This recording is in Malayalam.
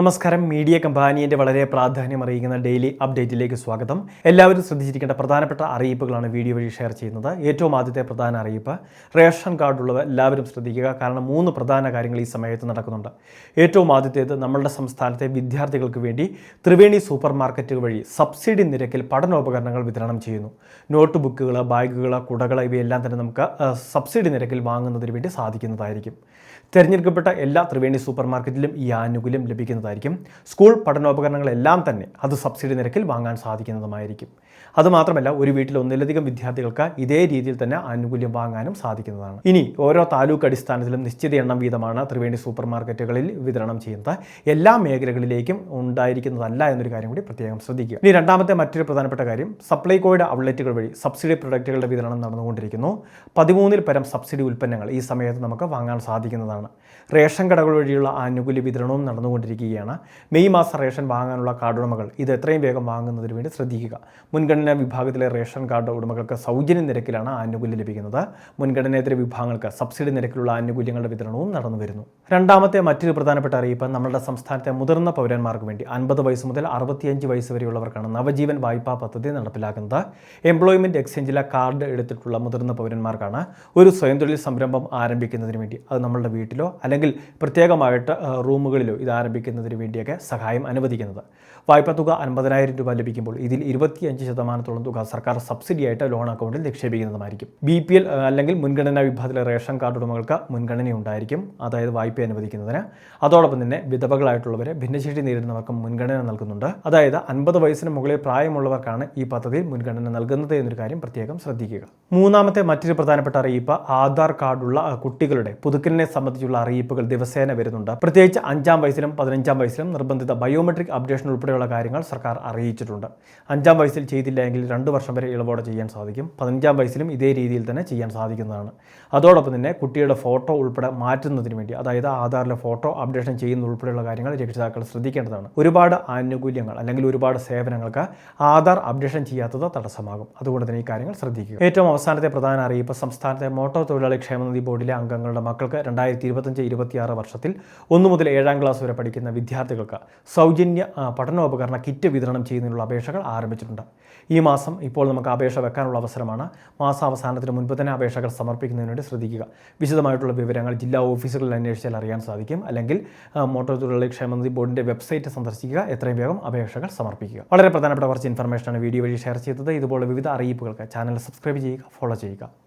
നമസ്കാരം. മീഡിയ കമ്പാനിയന്റെ വളരെ പ്രാധാന്യം അറിയിക്കുന്ന ഡെയിലി അപ്ഡേറ്റിലേക്ക് സ്വാഗതം. എല്ലാവരും ശ്രദ്ധിച്ചിരിക്കേണ്ട പ്രധാനപ്പെട്ട അറിയിപ്പുകളാണ് വീഡിയോ വഴി ഷെയർ ചെയ്യുന്നത്. ഏറ്റവും ആദ്യത്തെ പ്രധാന അറിയിപ്പ് റേഷൻ കാർഡുള്ളവർ എല്ലാവരും ശ്രദ്ധിക്കുക. കാരണം മൂന്ന് പ്രധാന കാര്യങ്ങൾ ഈ സമയത്ത് നടക്കുന്നുണ്ട്. ഏറ്റവും ആദ്യത്തേത് നമ്മളുടെ സംസ്ഥാനത്തെ വിദ്യാർത്ഥികൾക്ക് വേണ്ടി ത്രിവേണി സൂപ്പർ മാർക്കറ്റുകൾ വഴി സബ്സിഡി നിരക്കിൽ പഠനോപകരണങ്ങൾ വിതരണം ചെയ്യുന്നു. നോട്ട് ബുക്കുകൾ ബാഗുകൾ കുടകൾ ഇവയെല്ലാം തന്നെ നമുക്ക് സബ്സിഡി നിരക്കിൽ വാങ്ങുന്നതിന് വേണ്ടി സാധിക്കുന്നതായിരിക്കും. തിരഞ്ഞെടുക്കപ്പെട്ട എല്ലാ ത്രിവേണി സൂപ്പർ മാർക്കറ്റിലും ഈ ആനുകൂല്യം ലഭിക്കുന്നതായിരിക്കും. സ്കൂൾ പഠനോപകരണങ്ങളെല്ലാം തന്നെ അത് സബ്സിഡി നിരക്കിൽ വാങ്ങാൻ സാധിക്കുന്നതുമായിരിക്കും. അതുമാത്രമല്ല ഒരു വീട്ടിൽ ഒന്നിലധികം വിദ്യാർത്ഥികൾക്ക് ഇതേ രീതിയിൽ തന്നെ ആനുകൂല്യം വാങ്ങാനും സാധിക്കുന്നതാണ്. ഇനി ഓരോ താലൂക്ക് അടിസ്ഥാനത്തിലും നിശ്ചിത എണ്ണം വീതമാണ് ത്രിവേണി സൂപ്പർ മാർക്കറ്റുകളിൽ വിതരണം ചെയ്യുന്നത്. എല്ലാ മേഖലകളിലേക്കും ഉണ്ടായിരിക്കുന്നതല്ല എന്നൊരു കാര്യം കൂടി പ്രത്യേകം ശ്രദ്ധിക്കുക. ഇനി രണ്ടാമത്തെ മറ്റൊരു പ്രധാനപ്പെട്ട കാര്യം സപ്ലൈകോയുടെ ഔട്ട്ലെറ്റുകൾ വഴി സബ്സിഡി പ്രൊഡക്റ്റുകളുടെ വിതരണം നടന്നുകൊണ്ടിരിക്കുന്നു. പതിമൂന്നിൽ പരം സബ്സിഡി ഉൽപ്പന്നങ്ങൾ ഈ സമയത്ത് നമുക്ക് വാങ്ങാൻ സാധിക്കുന്നതാണ്. റേഷൻ കടകൾ വഴിയുള്ള ആനുകൂല്യ വിതരണവും നടന്നുകൊണ്ടിരിക്കുകയാണ്. മെയ് മാസം റേഷൻ വാങ്ങാനുള്ള കാർഡ് ഉടമകൾ. ഇത് എത്രയും വേഗം വാങ്ങുന്നതിന് വേണ്ടി ശ്രദ്ധിക്കുക. മുൻഗണനാ വിഭാഗത്തിലെ റേഷൻ കാർഡ് ഉടമകൾക്ക് സൗജന്യ നിരക്കിലാണ് ആനുകൂല്യം ലഭിക്കുന്നത്. മുൻഗണനേതര വിഭാഗങ്ങൾക്ക് സബ്സിഡി നിരക്കിലുള്ള ആനുകൂല്യങ്ങളുടെ വിതരണവും നടന്നു വരുന്നു. രണ്ടാമത്തെ മറ്റൊരു പ്രധാനപ്പെട്ട അറിയിപ്പ് നമ്മുടെ സംസ്ഥാനത്തെ മുതിർന്ന പൗരന്മാർക്ക് വേണ്ടി. അൻപത് വയസ്സ് മുതൽ അറുപത്തിയഞ്ച് വയസ്സ് വരെയുള്ളവർക്കാണ് നവജീവൻ വായ്പാ പദ്ധതി നടപ്പിലാക്കുന്നത്. എംപ്ലോയ്മെന്റ് എക്സ്ചേഞ്ചിലെ കാർഡ് എടുത്തിട്ടുള്ള മുതിർന്ന പൗരന്മാർക്കാണ് ഒരു സ്വയം തൊഴിൽ സംരംഭം ആരംഭിക്കുന്നതിന് വേണ്ടി. അത് നമ്മളുടെ വീട്ടിലോ അല്ലെങ്കിൽ പ്രത്യേകമായിട്ട് റൂമുകളിലോ ഇത് ആരംഭിക്കുന്നതിന് വേണ്ടിയൊക്കെ സഹായം അനുവദിക്കുന്നത്. വായ്പാ തുക അൻപതിനായിരം രൂപ ലഭിക്കുമ്പോൾ ഇതിൽ ഇരുപത്തിയഞ്ച് ശതമാനത്തോളം തുക സർക്കാർ സബ്സിഡിയായിട്ട് ലോൺ അക്കൗണ്ടിൽ നിക്ഷേപിക്കുന്നതുമായിരിക്കും. ബി പി എൽ അല്ലെങ്കിൽ മുൻഗണനാ വിഭാഗത്തിലെ റേഷൻ കാർഡ് ഉടമകൾക്ക് മുൻഗണന ഉണ്ടായിരിക്കും. അതായത് വായ്പ അനുവദിക്കുന്നതിന്. അതോടൊപ്പം തന്നെ വിധവകളായിട്ടുള്ളവരെ ഭിന്നശേഷി നേരിടുന്നവർക്കും മുൻഗണന നൽകുന്നുണ്ട്. അതായത് അൻപത് വയസ്സിന് മുകളിൽ പ്രായമുള്ളവർക്കാണ് ഈ പദ്ധതിയിൽ മുൻഗണന നൽകുന്നത് എന്നൊരു കാര്യം പ്രത്യേകം ശ്രദ്ധിക്കുക. മൂന്നാമത്തെ മറ്റൊരു പ്രധാനപ്പെട്ട അറിയിപ്പ് ആധാർ കാർഡുള്ള കുട്ടികളുടെ പുതുക്കലിനെ സംബന്ധിച്ചുള്ള അറിയിപ്പുകൾ ദിവസേന വരുന്നുണ്ട്. പ്രത്യേകിച്ച് അഞ്ചാം വയസ്സിലും പതിനഞ്ചാം വയസ്സിലും നിർബന്ധിത ബയോമെട്രിക് അപ്ഡേഷൻ ഉൾപ്പെടെയുള്ള കാര്യങ്ങൾ സർക്കാർ അറിയിച്ചിട്ടുണ്ട്. അഞ്ചാം വയസ്സിൽ ചെയ്തില്ല എങ്കിൽ രണ്ട് വർഷം വരെ ഇളവോടെ ചെയ്യാൻ സാധിക്കും. പതിനഞ്ചാം വയസ്സിലും ഇതേ രീതിയിൽ തന്നെ ചെയ്യാൻ സാധിക്കുന്നതാണ്. അതോടൊപ്പം തന്നെ കുട്ടിയുടെ ഫോട്ടോ ഉൾപ്പെടെ മാറ്റുന്നതിന് വേണ്ടി അതായത് ആധാറിലെ ഫോട്ടോ അപ്ഡേഷൻ ചെയ്യുന്ന ഉൾപ്പെടെയുള്ള കാര്യങ്ങൾ രക്ഷിതാക്കൾ ശ്രദ്ധിക്കേണ്ടതാണ്. ഒരുപാട് ആനുകൂല്യങ്ങൾ അല്ലെങ്കിൽ ഒരുപാട് സേവനങ്ങൾക്ക് ആധാർ അപ്ഡേഷൻ ചെയ്യാത്തത് തടസ്സമാകും. അതുകൊണ്ട് തന്നെ ഈ കാര്യങ്ങൾ ശ്രദ്ധിക്കുക. ഏറ്റവും അവസാനത്തെ പ്രധാന അറിയിപ്പ് സംസ്ഥാനത്തെ മോട്ടോർ തൊഴിലാളി ക്ഷേമനിധി ബോർഡിലെ അംഗങ്ങളുടെ മക്കൾക്ക് രണ്ടായിരത്തി ഇരുപത്തഞ്ച് ഇരുപത്തിയാറ് വർഷത്തിൽ ഒന്നു മുതൽ ഏഴാം ക്ലാസ് വരെ പഠിക്കുന്ന വിദ്യാർത്ഥികൾക്ക് സൗജന്യ പഠനോപകരണ കിറ്റ് വിതരണം ചെയ്യുന്നതിനുള്ള അപേക്ഷകൾ ആരംഭിച്ചിട്ടുണ്ട്. ഈ മാസം ഇപ്പോൾ നമുക്ക് അപേക്ഷ വെക്കാനുള്ള അവസരമാണ്. മാസാവസാനത്തിന് മുൻപ് തന്നെ അപേക്ഷകൾ സമർപ്പിക്കുന്നതിന് വേണ്ടി ശ്രദ്ധിക്കുക. വിശദമായിട്ടുള്ള വിവരങ്ങൾ ജില്ലാ ഓഫീസുകളിൽ അന്വേഷിച്ചാൽ അറിയാൻ സാധിക്കും. അല്ലെങ്കിൽ മോട്ടോർ തൊഴിലാളി ക്ഷേമനിധി ബോർഡിന്റെ വെബ്സൈറ്റ് സന്ദർശിക്കുക. എത്രയും വേഗം അപേക്ഷകൾ സമർപ്പിക്കുക. വളരെ പ്രധാനപ്പെട്ട കുറച്ച് ഇൻഫർമേഷനാണ് വീഡിയോ വഴി ഷെയർ ചെയ്തത്. ഇതുപോലെ വിവിധ അറിയിപ്പുകൾക്ക് ചാനൽ സബ്സ്ക്രൈബ് ചെയ്യുക ഫോളോ ചെയ്യുക.